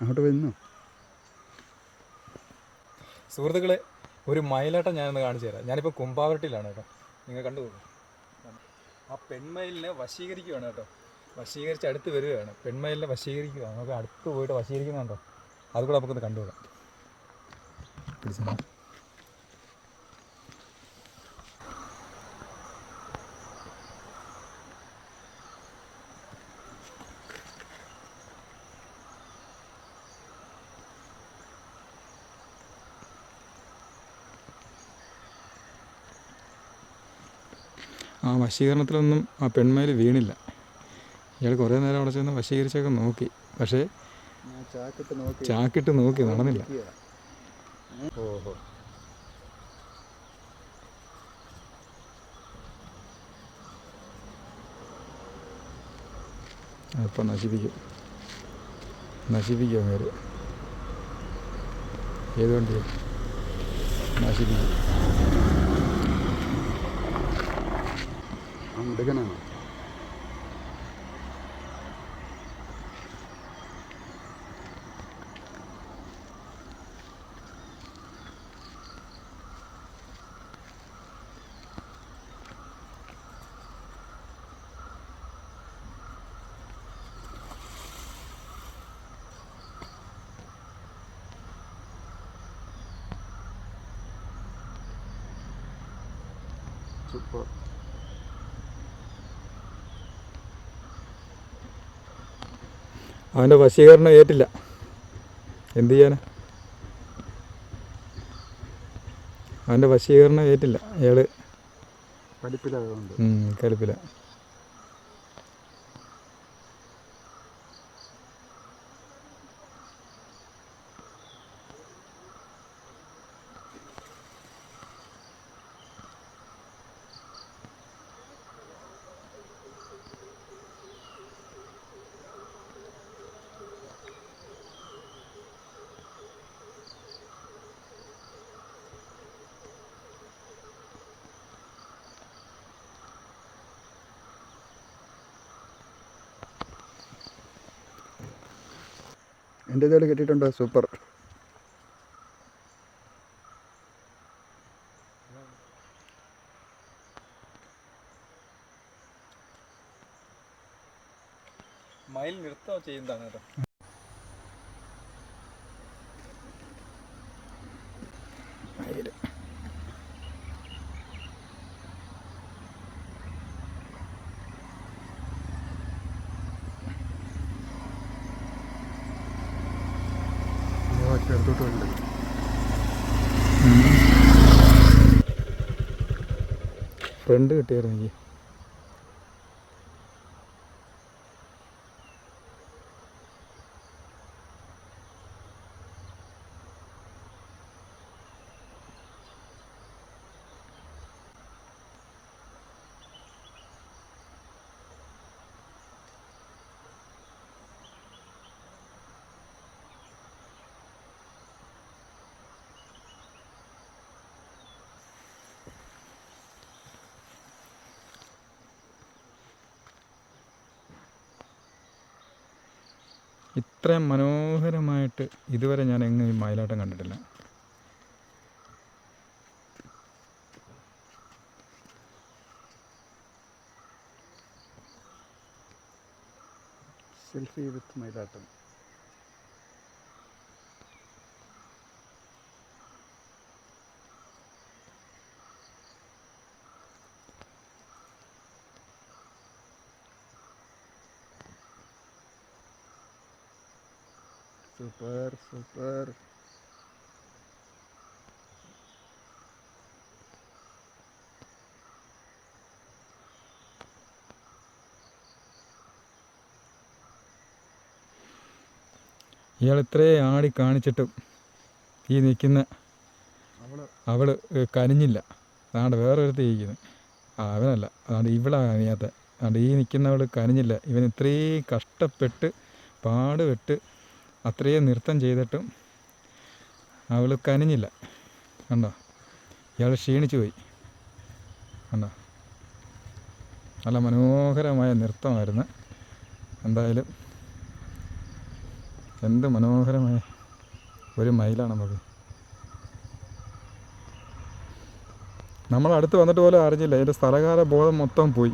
അങ്ങോട്ട് വരുന്നു സുഹൃത്തുക്കളെ ഒരു മയിലാട്ടം ഞാനൊന്ന് കാണിച്ചു തരാം. ഞാനിപ്പോൾ കുമ്പാവരട്ടിയിലാണ് കേട്ടോ. നിങ്ങൾ കണ്ടു പോകും. ആ പെൺമയിലിനെ വശീകരിക്കുകയാണ് കേട്ടോ. വശീകരിച്ച് അടുത്ത് വരികയാണ്. പെൺമയിലിനെ വശീകരിക്കുക. നമുക്ക് അടുത്ത് പോയിട്ട് വശീകരിക്കുന്നുണ്ടോ? അതുകൂടെ നമുക്കൊന്ന് കണ്ടുപോകാം ആ വശീകരണത്തിലൊന്നും ആ പെൺമയിൽ വീണില്ല. ഇയാൾ കുറേ നേരം അവിടെ ചെന്ന് വശീകരിച്ചൊക്കെ നോക്കി. പക്ഷേ ചാക്കിട്ട് നോക്കി നടന്നില്ല. ഓഹോ. അപ്പം നശിപ്പിക്കും. നശിപ്പിക്കും അങ്ങേര് ഏതുകൊണ്ട് വണ്ടിയും? നശിപ്പിക്കും ആ മുടുകനാണ് സൂപ്പർ അവന്റെ വശീകരണം ഏറ്റില്ല. എന്ത് ചെയ്യാനാ? അവന്റെ വശീകരണം ഏറ്റില്ല. അയാൾ കലിപ്പില്ല എന്റെ ഇതേപോലെ കെട്ടിയിട്ടുണ്ടോ? സൂപ്പർ. മയിൽ നൃത്തം ചെയ്യുന്നതാണ് കേട്ടോ. എടുത്തോട്ട് വേണ്ടത് ഫ്രണ്ട് കിട്ടിയായിരുന്നു എനിക്ക് ഇത്രയും മനോഹരമായിട്ട് ഇതുവരെ ഞാൻ എങ്ങും ഈ മയിലാട്ടം കണ്ടിട്ടില്ല. സെൽഫി വിത്ത് മയിലാട്ടം. സൂപ്പർ സൂപ്പർ ഇയാൾ ഇത്രയും ആടി കാണിച്ചിട്ടും ഈ നിൽക്കുന്ന അവൾ. കനിഞ്ഞില്ല. അതാണ്ട് വേറെ ഒരുത്തി ഇരിക്കുന്നത് ആ അവനല്ല. അതാണ്ട് ഇവിടെ കനിയാത്ത അതാണ്ട് ഈ നിൽക്കുന്നവൾ കനിഞ്ഞില്ല. ഇവൻ ഇത്രയും കഷ്ടപ്പെട്ട് പാടുപെട്ട് അത്രയും നൃത്തം ചെയ്തിട്ടും അവൾ കനിഞ്ഞില്ല. കണ്ടോ? ഇയാൾ ക്ഷീണിച്ചു പോയി. കണ്ടോ? നല്ല മനോഹരമായ നൃത്തമായിരുന്നു. എന്തായാലും എന്ത് മനോഹരമായ ഒരു മയിലാണ് നമുക്ക്. നമ്മൾ അടുത്ത് വന്നിട്ട് പോലും അറിഞ്ഞില്ല. അതിന്റെ സ്ഥലകാല ബോധം മൊത്തം പോയി.